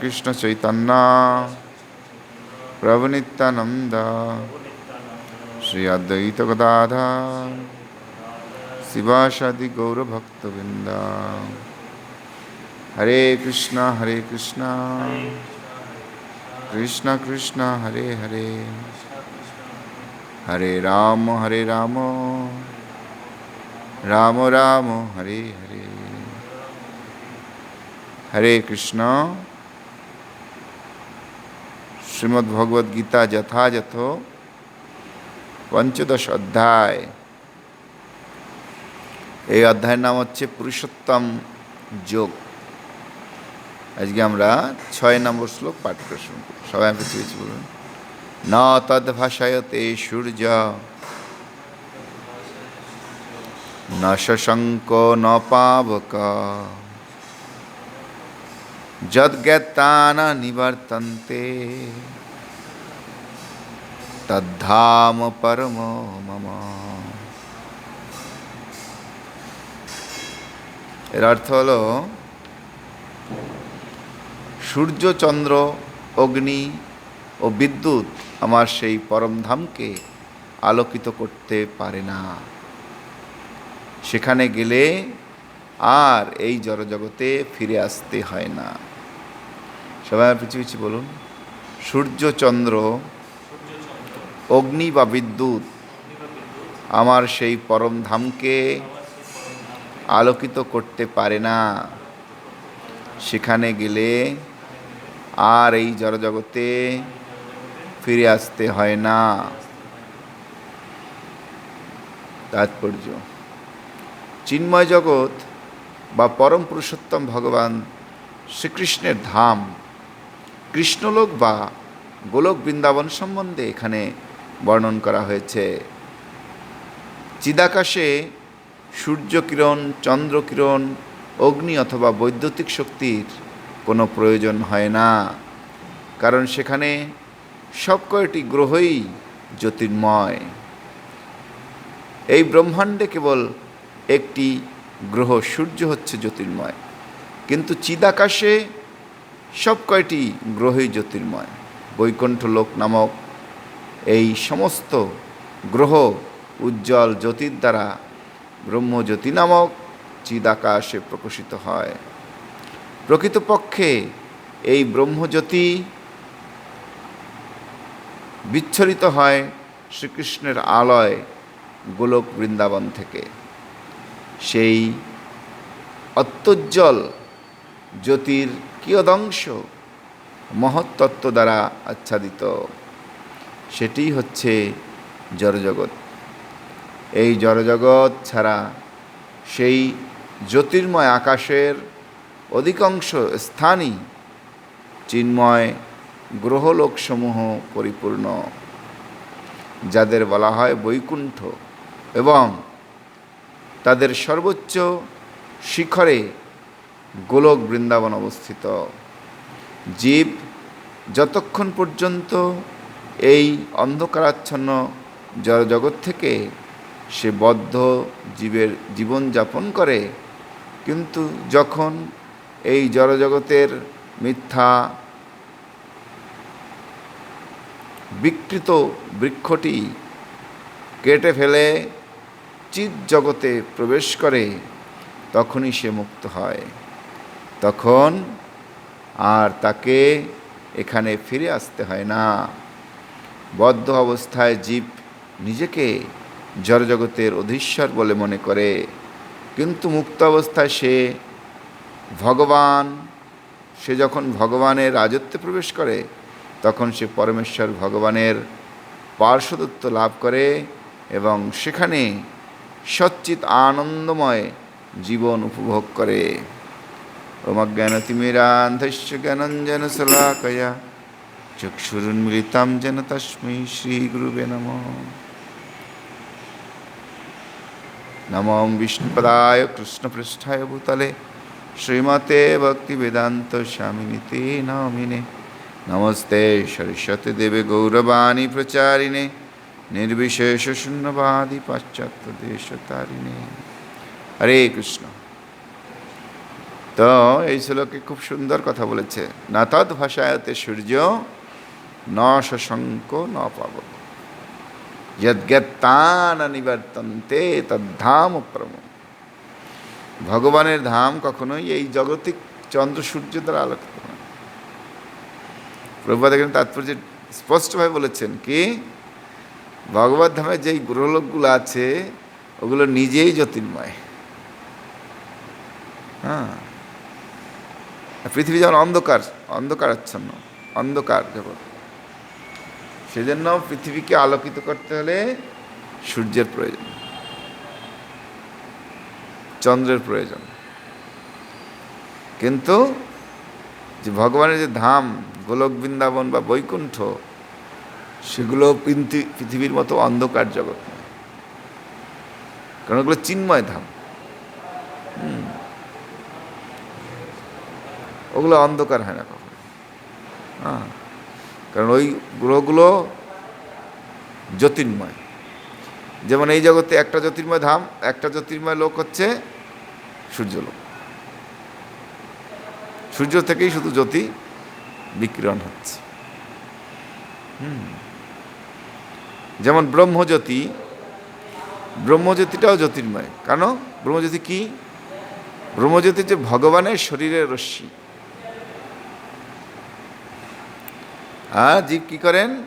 কৃষ্ণ চৈতন্য, প্রভু নিত্যানন্দ, শ্রী অদ্বৈত গদাধা শিবাসাদি গৌরভক্তবৃন্দ হরে কৃষ্ণ হরে কৃষ্ণ কৃষ্ণ কৃষ্ণ, হরে হরে। হরে রাম হরে রাম রাম রাম, হরে হরে। হরে কৃষ্ণ। শ্রীমদ্ ভগবদ গীতা যথাযথ পঞ্চদশ অধ্যায় এই অধ্যায়ের নাম হচ্ছে পুরুষোত্তম যোগ। আজকে আমরা ছয় নম্বর শ্লোক পাঠ করে শুনব সবাই আমি পেয়েছি বলুন। ন তদ ভাষায়তে সূর্য, ন শশঙ্ক, ন পাবক। যদ্জ্ঞাতান নিবর্তন্তে তদ্ধাম পরম মম এর অর্থ হল, সূর্য, চন্দ্র, অগ্নি ও বিদ্যুৎ আমার সেই পরমধামকে আলোকিত করতে পারে না। সেখানে গেলে আর এই জড়জগতে ফিরে আসতে হয় না। সবাই পিছু পিছু বলুন, সূর্য চন্দ্র, অগ্নি বা বিদ্যুৎ, আমার সেই পরম ধামকে আলোকিত করতে পারে না। সেখানে গেলে আর এই জড়জগতে ফিরে আসতে হয় না। তাৎপর্য, চিন্ময় জগৎ বা পরম পুরুষোত্তম ভগবান শ্রীকৃষ্ণের ধাম, কৃষ্ণলোক বা গোলক বৃন্দাবন সম্বন্ধে এখানে বর্ণন করা হয়েছে। চিদাকাশে সূর্যকিরণ, চন্দ্রকিরণ, অগ্নি অথবা বৈদ্যুতিক শক্তির কোনো প্রয়োজন হয় না, কারণ সেখানে সব কয়টি গ্রহই জ্যোতির্ময়। এই ব্রহ্মাণ্ডে কেবল একটি গ্রহ সূর্য হচ্ছে জ্যোতির্ময়। কিন্তু চিদাকাশে সব কয়টি গ্রহই জ্যোতির্ময়। বৈকুণ্ঠ লোক নামক এই সমস্ত গ্রহ উজ্জ্বল জ্যোতির দ্বারা ব্রহ্মজ্যোতি নামক চিদাকাশে প্রকাশিত হয়। প্রকৃতপক্ষে এই ব্রহ্মজ্যোতি বিচ্ছরিত হয় শ্রীকৃষ্ণের আলয় গোলক বৃন্দাবন থেকে। সেই অত্যুজ্জ্বল জ্যোতির কিয়দংশ মহত্তত্ত্ব দ্বারা আচ্ছাদিত। সেটি হচ্ছে জড়জগৎ। এই জড়জগৎ ছাড়া সেই জ্যোতির্ময় আকাশের অধিকাংশ স্থানই চিন্ময় গ্রহলোকসমূহ পরিপূর্ণ, যাদের বলা হয় বৈকুণ্ঠ এবং তাদের সর্বোচ্চ শিখরে গোলক বৃন্দাবন অবস্থিত। জীব যতক্ষণ পর্যন্ত এই অন্ধকারাচ্ছন্ন জড়জগৎ থেকে সে বদ্ধ জীবের জীবনযাপন করে, কিন্তু যখন এই জড়জগতের মিথ্যা বিকৃত বৃক্ষটি কেটে ফেলে চিৎ জগতে প্রবেশ করে, তখনই সে মুক্ত হয়। তখন আর তাকে এখানে ফিরে আসতে হয় না। বদ্ধ অবস্থায় জীব নিজেকে জড়জগতের অধীশ্বর বলে মনে করে। কিন্তু মুক্ত অবস্থায় সে ভগবান, সে যখন ভগবানের রাজত্বে প্রবেশ করে, তখন সে পরমেশ্বর ভগবানের পার্শ্বদত্ত লাভ করে এবং সেখানে সচ্চিত আনন্দময় জীবন উপভোগ করে। ওমজ্ঞানতিমিরান্ধস্য জ্ঞানঞ্জন শলাকয়া চক্ষুরুন্মিলিতাম যেন তস্मै শ্রীগুরুবে নম। নমঃ বিষ্ণুপদায় কৃষ্ণপৃষ্ঠায় ভূতলে শ্রীমতে ভক্তিবেদান্ত স্বামিনীতে নামিনে। নমস্তে সরস্বতী দেবে গৌরবাণী প্রচারিণে। নির্বিশেষ শূন্যবাদী পাশ্চাত্য দেশ তারিণে হরে কৃষ্ণ। তো এই শ্লোকে খুব সুন্দর কথা বলেছে। না তৎ ভাষায়তে সূর্য, ন শশঙ্ক, ন পাব যজ্ঞান নিবর্তন্তে তদ্ধাম প্রম ভগবানের ধাম কখনোই এই জগতিক চন্দ্র সূর্য দ্বারা আলোকিত প্রভুপাদ তাৎপর্য স্পষ্টভাবে বলেছেন কি ভগবত ধামে যেই গ্রহলোকগুলো আছে, ওগুলো নিজেই জ্যোতির্ময়। হ্যাঁ। পৃথিবী যেমন অন্ধকার, অন্ধকারাচ্ছন্ন, অন্ধকার জগৎ সেজন্য পৃথিবীকে আলোকিত করতে হলে সূর্যের প্রয়োজন। চন্দ্রের প্রয়োজন। কিন্তু যে ভগবানের যে ধাম গোলক বৃন্দাবন বা বৈকুণ্ঠ সেগুলো পৃথিবীর মতো অন্ধকার জগৎ কারণ ওগুলো চিন্ময় ধাম। ওগুলো অন্ধকার হয় না কখনো। হ্যাঁ। কারণ ওই গ্রহগুলো জ্যোতির্ময়। যেমন এই জগতে একটা জ্যোতির্ময় ধাম, একটা জ্যোতির্ময় লোক হচ্ছে সূর্যলোক। সূর্য থেকেই শুধু জ্যোতি বিকিরণ হচ্ছে। হুম। যেমন ব্রহ্মজ্যোতি, ব্রহ্মজ্যোতিটাও জ্যোতির্ময়। কেন? ব্রহ্মজ্যোতি কি? ব্রহ্মজ্যোতি যে ভগবানের শরীরের রশ্মি। আর জীব কি করেন?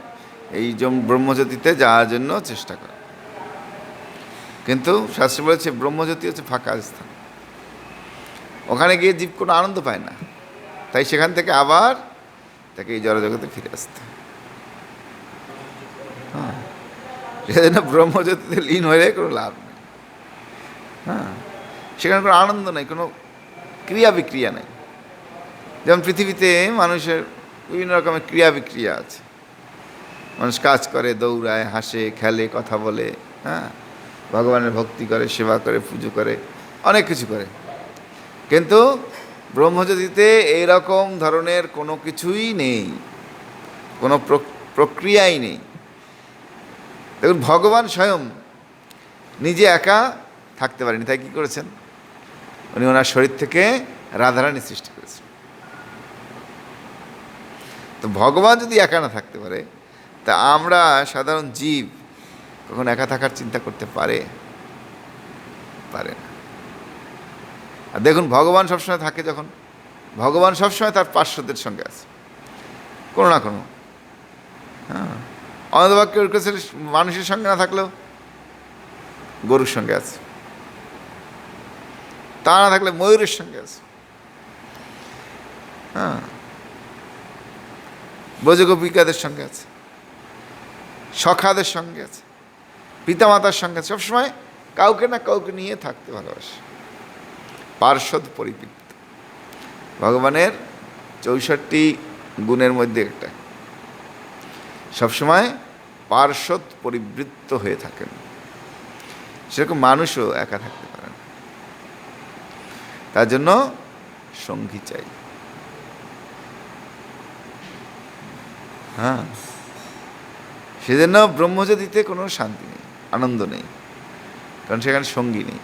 এই ব্রহ্মজ্যোতিতে যাওয়ার জন্য চেষ্টা করেন। কিন্তু শাস্ত্র বলেছে ব্রহ্মজ্যোতি হচ্ছে ফাঁকা স্থান। ওখানে গিয়ে জীব কোনো আনন্দ পায় না। তাই সেখান থেকে আবার তাকে এই জড়জগতে ফিরে আসতে। হ্যাঁ। সেজন্য ব্রহ্মজ্যোতিতে লীন হয়ে কোনো লাভ নেই। হ্যাঁ সেখানে কোনো আনন্দ নেই, কোনো ক্রিয়া বিক্রিয়া নেই। যেমন পৃথিবীতে মানুষের বিভিন্ন রকমের ক্রিয়া বিক্রিয়া আছে। মানুষ কাজ করে, দৌড়ায়, হাসে, খেলে, কথা বলে হ্যাঁ ভগবানের ভক্তি করে, সেবা করে, পুজো করে, অনেক কিছু করে। কিন্তু ব্রহ্মজ্যোতিতে এইরকম ধরনের কোনো কিছুই নেই, কোনো প্রক- প্রক্রিয়াই নেই। দেখুন, ভগবান স্বয়ং নিজে একা থাকতে পারেনি, তাই কী করেছেন? উনি ওনার শরীর থেকে রাধারানী সৃষ্টি করেছেন। তো ভগবান যদি একা না থাকতে পারে, তা আমরা সাধারণ জীব কখন একা থাকার চিন্তা করতে পারে? পারে না। আর দেখুন, ভগবান সবসময় থাকে যখন, ভগবান সবসময় তার পার্শ্বদের সঙ্গে আছে। কোনো না কোনো। হ্যাঁ। অনন্তবাক্য কাছে মানুষের সঙ্গে না থাকলেও গরুর সঙ্গে আছে। তা না থাকলে ময়ূরের সঙ্গে আছে। হ্যাঁ। ব্রজগোপিকাদের সঙ্গে আছে। সখাদের সঙ্গে আছে। পিতামাতার সঙ্গে আছে। সবসময় কাউকে না কাউকে নিয়ে থাকতে ভালোবাসে। পার্শ্বদ পরিবৃত্ত ভগবানের চৌষট্টি গুণের মধ্যে একটা। সবসময় পার্শ্বদ পরিবৃত্ত হয়ে থাকেন। সেরকম মানুষও একা থাকতে পারে না তার জন্য সঙ্গী চাই। হ্যাঁ। সেজন্য ব্রহ্মজ্যোতিতে কোনো শান্তি নেই, আনন্দ নেই। কারণ সেখানে সঙ্গী নেই।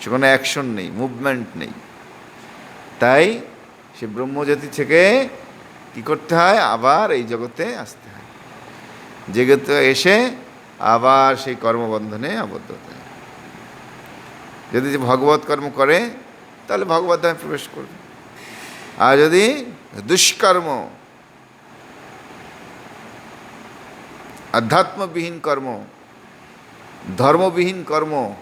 সেখানে অ্যাকশন নেই মুভমেন্ট নেই। তাই সে ব্রহ্মজ্যোতি থেকে কী করতে হয়? আবার এই জগতে আসতে হয়। জগতে এসে আবার সেই কর্মবন্ধনে আবদ্ধ হতে হয়। যদি ভগবত কর্ম করে, তাহলে ভগবত প্রবেশ করবে। আর যদি দুষ্কর্ম, আধ্যাত্মবিহীন কর্ম, ধর্মবিহীন কর্ম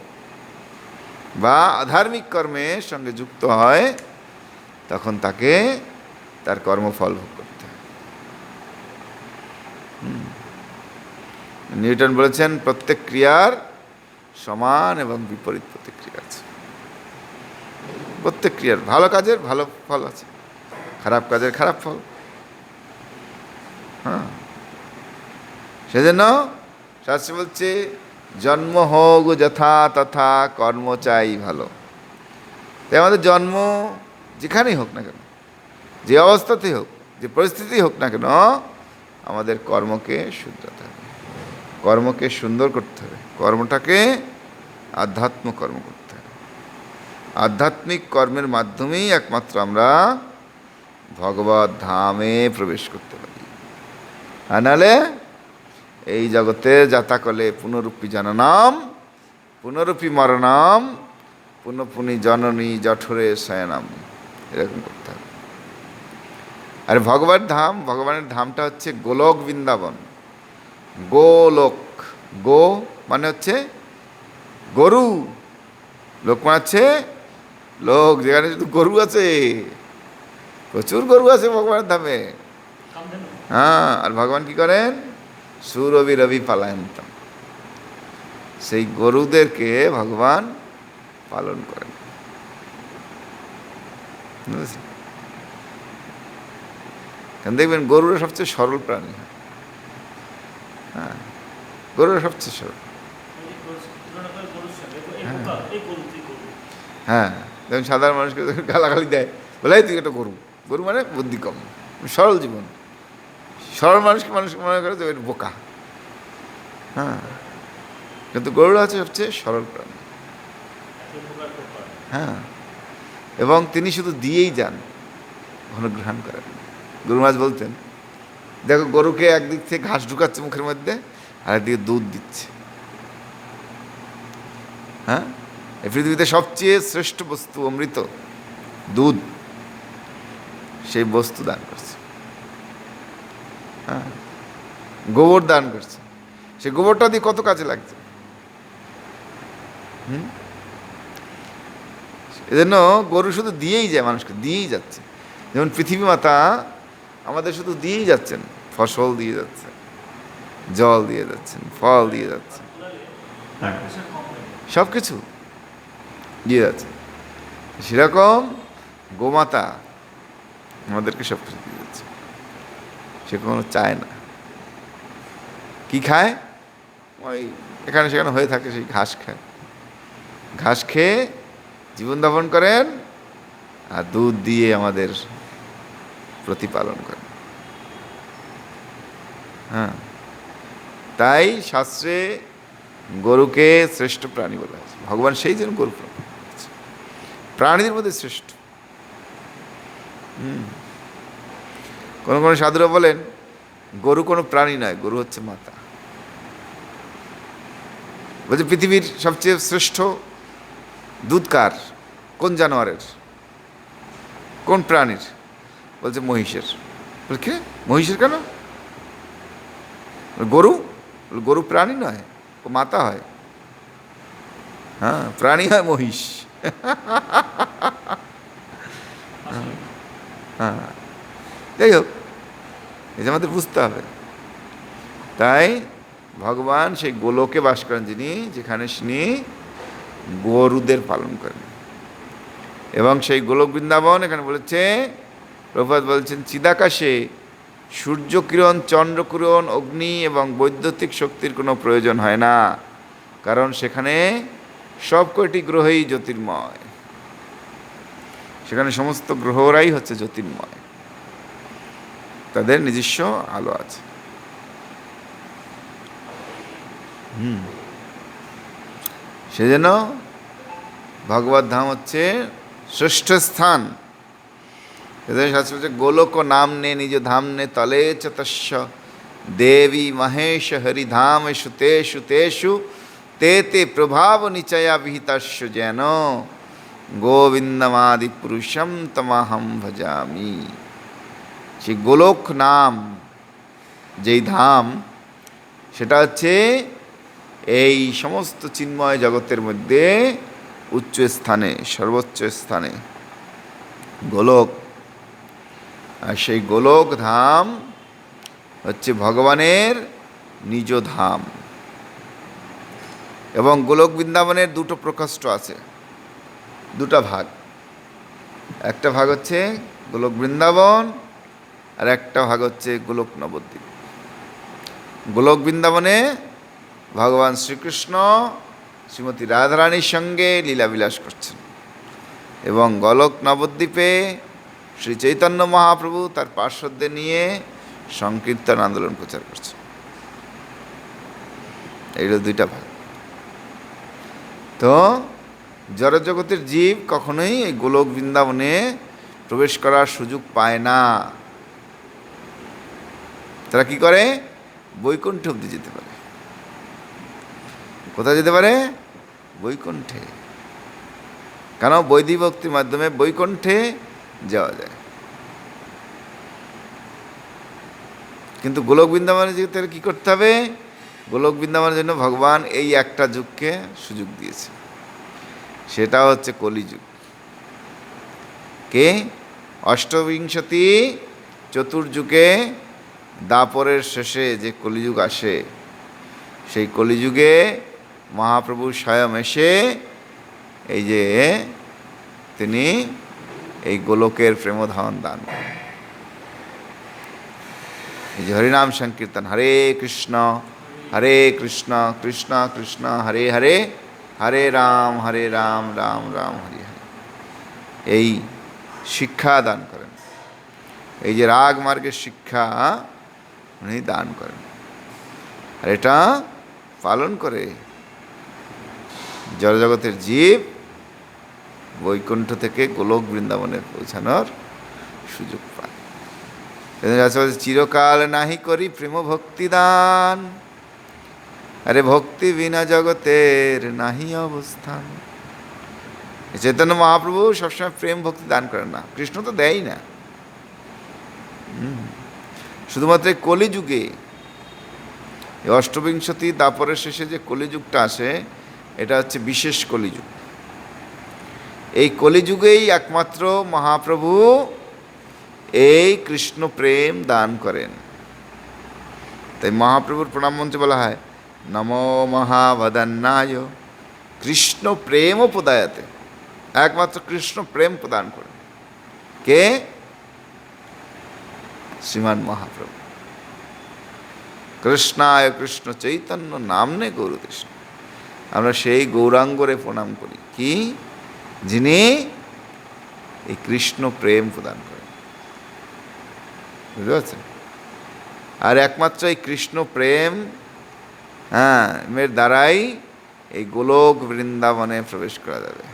বা আধার্মিক কর্মের সঙ্গে যুক্ত হয়, তখন তাকে তার কর্মফল ভোগ করতে হয় হুম। নিউটন বলেছেন, প্রত্যেক ক্রিয়ার সমান এবং বিপরীত প্রতিক্রিয়া আছে। প্রত্যেক ক্রিয়ার ভালো কাজের ভালো ফল আছে, খারাপ কাজের খারাপ ফল। হ্যাঁ। সেজন্য শাস্ত্র বলছে, জন্ম হোক যথা তথা, কর্ম চাই ভালো। তাই আমাদের জন্ম যেখানেই হোক না কেন, যে অবস্থাতেই হোক, যে পরিস্থিতি হোক না কেন, আমাদের কর্মকে শুধরাতে হবে কর্মকে সুন্দর করতে হবে। কর্মটাকে আধ্যাত্ম কর্ম করতে হবে। আধ্যাত্মিক কর্মের মাধ্যমেই একমাত্র আমরা ভগবত ধামে প্রবেশ করতে পারি। আর নাহলে এই জগতে যাতাকলে পুনরূপী জননাম, পুনরূপী মরণাম পুনঃপুনি জননী জঠরে শয়নাম, এরকম করতে হবে। আর ভগবান ধাম, ভগবানের ধামটা হচ্ছে গোলক বৃন্দাবন। গোলোক। গো মানে হচ্ছে গরু। লোক মানে হচ্ছে লোক, যেখানে শুধু গরু আছে। প্রচুর গরু আছে ভগবানের ধামে। হ্যাঁ আর ভগবান কি করেন? সুরবি রবি পালায়ন্তম। সেই গরুদেরকে ভগবান পালন করেন। দেখবেন গরুরা সবচেয়ে সরল প্রাণী। হয়। গরুর সবচেয়ে সরল। হ্যাঁ। যেমন সাধারণ মানুষকে গালাগালি দেয়, বলে তুই একটা গরু। গরু মানে বুদ্ধি কম। সরল জীবন। সরল মানুষকে মানুষ মনে করে যে বোকা। হ্যাঁ। কিন্তু গরুরা হচ্ছে সবচেয়ে সরল প্রাণী। হ্যাঁ। এবং তিনি শুধু দিয়েই যান কখনো গ্রহণ করেন। গরু মাছ বলতেন দেখো গরুকে একদিক থেকে ঘাস ঢুকাচ্ছে মুখের মধ্যে আর একদিকে দুধ দিচ্ছে। হ্যাঁ? এই পৃথিবীতে সবচেয়ে শ্রেষ্ঠ বস্তু অমৃত, দুধ। সেই বস্তু দান করছে। হ্যাঁ? গোবর দান করছে। সেই গোবরটা দিয়ে কত কাজে লাগছে? হুম? এজন্য গরু শুধু দিয়েই যায় মানুষকে, দিয়েই যাচ্ছে। যেমন পৃথিবী মাতা আমাদের শুধু দিয়েই যাচ্ছেন। ফসল দিয়ে যাচ্ছে জল দিয়ে যাচ্ছেন ফল দিয়ে যাচ্ছেন হয়ে। সব কিছু দিয়ে যাচ্ছে। সেরকম গোমাতা আমাদেরকে সব কিছু দিয়ে যাচ্ছে। সে কোনো চায় না। কি খায়? ওই এখানে সেখানে হয়ে থাকে সেই ঘাস খায়। ঘাস খেয়ে জীবনযাপন করেন আর দুধ দিয়ে আমাদের প্রতিপালন করেন হ্যাঁ। তাই শাস্ত্রে গরুকে শ্রেষ্ঠ প্রাণী বলা হয়েছে। ভগবান সেই জন্য গরু প্রাণীদের মধ্যে শ্রেষ্ঠ। হুম। কোনো কোনো সাধুরা বলেন, গরু কোনো প্রাণী নয়, গরু হচ্ছে মাতা। বলছে, পৃথিবীর সবচেয়ে শ্রেষ্ঠ দুধ কার কোন জানোয়ারের? কোন প্রাণীর? বলছে মহিষের। বলছে কে? মহিষের কেন? গরু। গরু প্রাণী নয় ও মাতা হয়। হ্যাঁ প্রাণী হয় মহিষ। হ্যাঁ যাই হোক এই যে আমাদের বুঝতে হবে। তাই ভগবান সেই গোলকে বাস করেন যিনি যেখানে তিনি গরুদের পালন করেন। এবং সেই গোলক বৃন্দাবন এখানে বলেছে প্রভাত বলছেন, চিদাকাশে সূর্যকিরণ, চন্দ্রকিরণ, অগ্নি এবং বৈদ্যুতিক শক্তির কোনো প্রয়োজন হয় না, কারণ সেখানে সব কয়টি গ্রহই জ্যোতির্ময়। সেখানে সমস্ত গ্রহরাই হচ্ছে জ্যোতির্ময়। তাদের নিজস্ব আলো আছে। হুম। সেজন্য ভগবত ধাম হচ্ছে শ্রেষ্ঠ স্থান। এদের শাস্ত্র হচ্ছে গোলক নাম নে, নিজ ধাম নে, তলে চতস্য। দেবী মহেশ হরিধাম সুতেষু তেষু তে তে প্রভাব নিচয়া বিহিতাস্য যেন। গোবিন্দমাদি পুরুষম তমাহম ভজামি। সেই গোলক নাম, যেই ধাম, সেটা হচ্ছে এই সমস্ত চিন্ময় জগতের মধ্যে উচ্চ স্থানে, সর্বোচ্চ স্থানে। গোলক আর সেই গোলক ধাম হচ্ছে ভগবানের নিজ ধাম। এবং গোলক বৃন্দাবনের দুটো প্রকোষ্ঠ আছে, দুটা ভাগ। একটা ভাগ হচ্ছে গোলক বৃন্দাবন আর একটা ভাগ হচ্ছে গোলক নবদ্বীপ। গোলক বৃন্দাবনে ভগবান শ্রীকৃষ্ণ শ্রীমতী রাধারানীর সঙ্গে লীলাবিলাস করছেন এবং গোলক নবদ্বীপে শ্রী চৈতন্য মহাপ্রভু তার পার্শ্বদের নিয়ে সংকীর্তন আন্দোলন প্রচার করছেন এইগুলো দুইটা ভাগ। তো জড়জগতের জীব কখনোই এই গোলক বৃন্দাবনে প্রবেশ করার সুযোগ পায় না। তারা কি করে? বৈকুণ্ঠ অব্দি যেতে পারে। কোথায় যেতে পারে? বৈকুণ্ঠে। কেন? বৈদিক ভক্তির মাধ্যমে বৈকুণ্ঠে যাওয়া যায়। কিন্তু গোলক বৃন্দাবনের যেতে হলে কী করতে হবে? গোলক বৃন্দাবনের জন্য ভগবান এই একটা যুগকে সুযোগ দিয়েছে। সেটা হচ্ছে কলিযুগ। কে? অষ্টবিংশতি চতুর্যুগে দাপরের শেষে যে কলিযুগ আসে, সেই কলিযুগে মহাপ্রভু স্বয়ং এসে এই যে তিনি এই গোলকের প্রেমধান দান। এই যে হরিনাম সংকীর্তন, হরে কৃষ্ণ হরে কৃষ্ণ কৃষ্ণ কৃষ্ণ, হরে হরে হরে রাম হরে রাম রাম রাম, হরে হরে। এই শিক্ষা দান করেন। এই যে রাগ মার্গের শিক্ষা উনি দান করেন। আর এটা পালন করে জড়জগতের জীব বৈকুণ্ঠ থেকে গোলক বৃন্দাবনে পৌঁছানোর সুযোগ পায়। বলছে, চিরকাল নাহি করি প্রেম ভক্তি দান আরে ভক্তি বিনা জগতের নাহি অবস্থান। চৈতন্য মহাপ্রভু সবসময় প্রেম ভক্তি দান করেন না কৃষ্ণ তো দেয়ই না। শুধুমাত্র কলিযুগে অষ্টবিংশতি দাপরের শেষে যে কলিযুগটা আসে এটা হচ্ছে বিশেষ কলিযুগ। এই কলিযুগেই একমাত্র মহাপ্রভু এই কৃষ্ণ প্রেম দান করেন। তাই মহাপ্রভুর প্রণাম মন্ত্রে বলা হয়, নম মহাবদান্নায়, কৃষ্ণ প্রেম প্রদায়াতে। একমাত্র কৃষ্ণ প্রেম প্রদান করেন। কে? শ্রীমান মহাপ্রভু। কৃষ্ণায় কৃষ্ণ চৈতন্য নামনে গৌর কৃষ্ণ আমরা সেই গৌরাঙ্গরে প্রণাম করি। কি? যিনি এই কৃষ্ণ প্রেম প্রদান করেন। বুঝতে পারছেন? আর একমাত্র এই কৃষ্ণ প্রেম হ্যাঁ এর দ্বারাই এই গোলক বৃন্দাবনে প্রবেশ করা যাবে।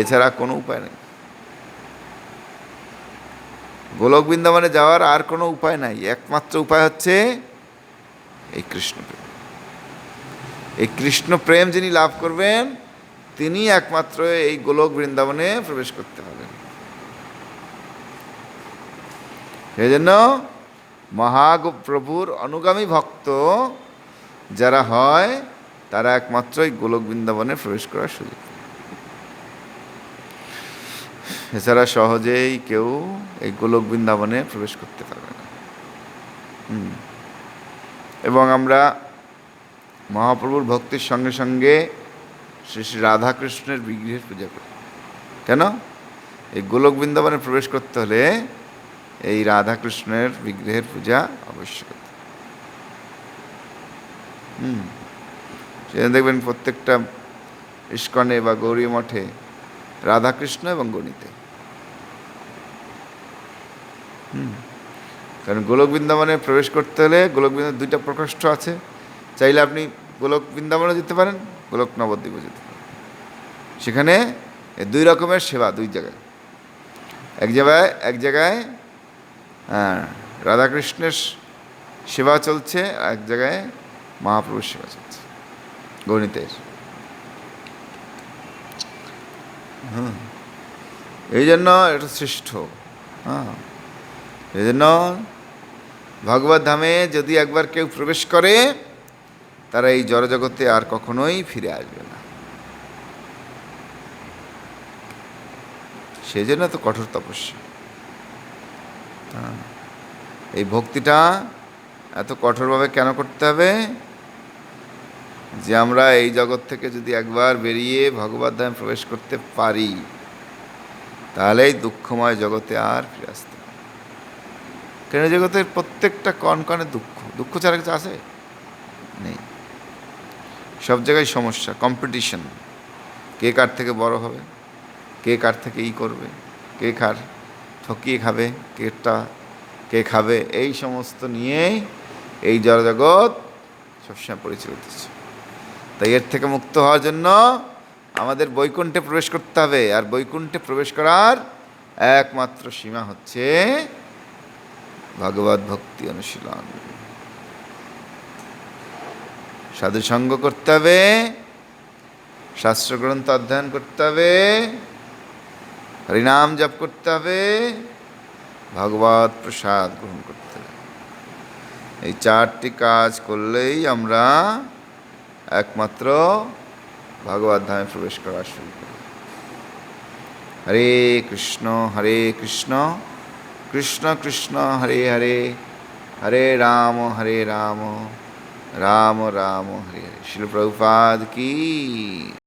এছাড়া কোনো উপায় নেই। গোলক বৃন্দাবনে যাওয়ার আর কোনো উপায় নাই। একমাত্র উপায় হচ্ছে এই কৃষ্ণ প্রেম। এই কৃষ্ণ প্রেম যিনি লাভ করবেন তিনি একমাত্র এই গোলক বৃন্দাবনে প্রবেশ করতে পারবেন। সেই জন্য মহাপ্রভুর অনুগামী ভক্ত যারা হয়, তারা একমাত্র এই গোলক বৃন্দাবনে প্রবেশ করার সুযোগ এছাড়া সহজেই কেউ এই গোলক বৃন্দাবনে প্রবেশ করতে পারবে না। এবং আমরা মহাপ্রভুর ভক্তির সঙ্গে সঙ্গে শ্রী শ্রী রাধাকৃষ্ণের বিগ্রহের পূজা করি। কেন? এই গোলক বৃন্দাবনে প্রবেশ করতে হলে এই রাধাকৃষ্ণের বিগ্রহের পূজা অবশ্যই করতে হুম। সেখানে দেখবেন প্রত্যেকটা ইস্কনে বা গৌরী মঠে রাধাকৃষ্ণ এবং গণিতে। হুম। কারণ গোলক বৃন্দাবনে প্রবেশ করতে হলে গোলক বৃন্দাবন দুইটা প্রকোষ্ঠ আছে। চাইলে আপনি গোলক বৃন্দাবনে যেতে পারেন। গোলক নবদ্বীপে যেতে সেখানে দুই রকমের সেবা দুই জায়গায়। এক জায়গায় এক জায়গায় রাধাকৃষ্ণের সেবা চলছে এক জায়গায় মহাপ্রভুর সেবা চলছে। গণিতের হুম। এই জন্য এটা শ্রেষ্ঠ। হ্যাঁ। এই জন্য ভগবত ধামে যদি একবার কেউ প্রবেশ করে তারা এই জড়জগতে আর কখনোই ফিরে আসবে না। সেই জন্য তো কঠোর তপস্যা। এই ভক্তিটা এত কঠোরভাবে কেন করতে হবে? যে আমরা এই জগৎ থেকে যদি একবার বেরিয়ে ভগবত ধামে প্রবেশ করতে পারি, তাহলেই দুঃখময় জগতে আর ফিরে আসতে কেন জগতের প্রত্যেকটা কণে দুঃখ? দুঃখ ছাড়া কিছু আছে? নেই। সব জায়গায় সমস্যা কম্পিটিশন কে কার থেকে বড় হবে? কে কার থেকে ই করবে? কে কার ঠকিয়ে খাবে? কেটা কে খাবে? এই সমস্ত নিয়েই এই জড়জগৎ সবসময় পরিচালিত হচ্ছে। তাই এর থেকে মুক্ত হওয়ার জন্য আমাদের বৈকুণ্ঠে প্রবেশ করতে হবে। আর বৈকুণ্ঠে প্রবেশ করার একমাত্র সীমা হচ্ছে ভগবত ভক্তি অনুশীলন। সাধু সঙ্গ করতে হবে, শাস্ত্রগ্রন্থ অধ্যয়ন করতে হবে, হরিনাম জপ করতে হবে, ভগবত প্রসাদ গ্রহণ করতে হবে। এই চারটি কাজ করলেই আমরা একমাত্র ভগবত ধামে প্রবেশ করা শুরু করি। হরে কৃষ্ণ হরে কৃষ্ণ কৃষ্ণ কৃষ্ণ, হরে হরে হরে রাম হরে রাম। রাম রাম হরে হরে শিল প্রভুপাদ কি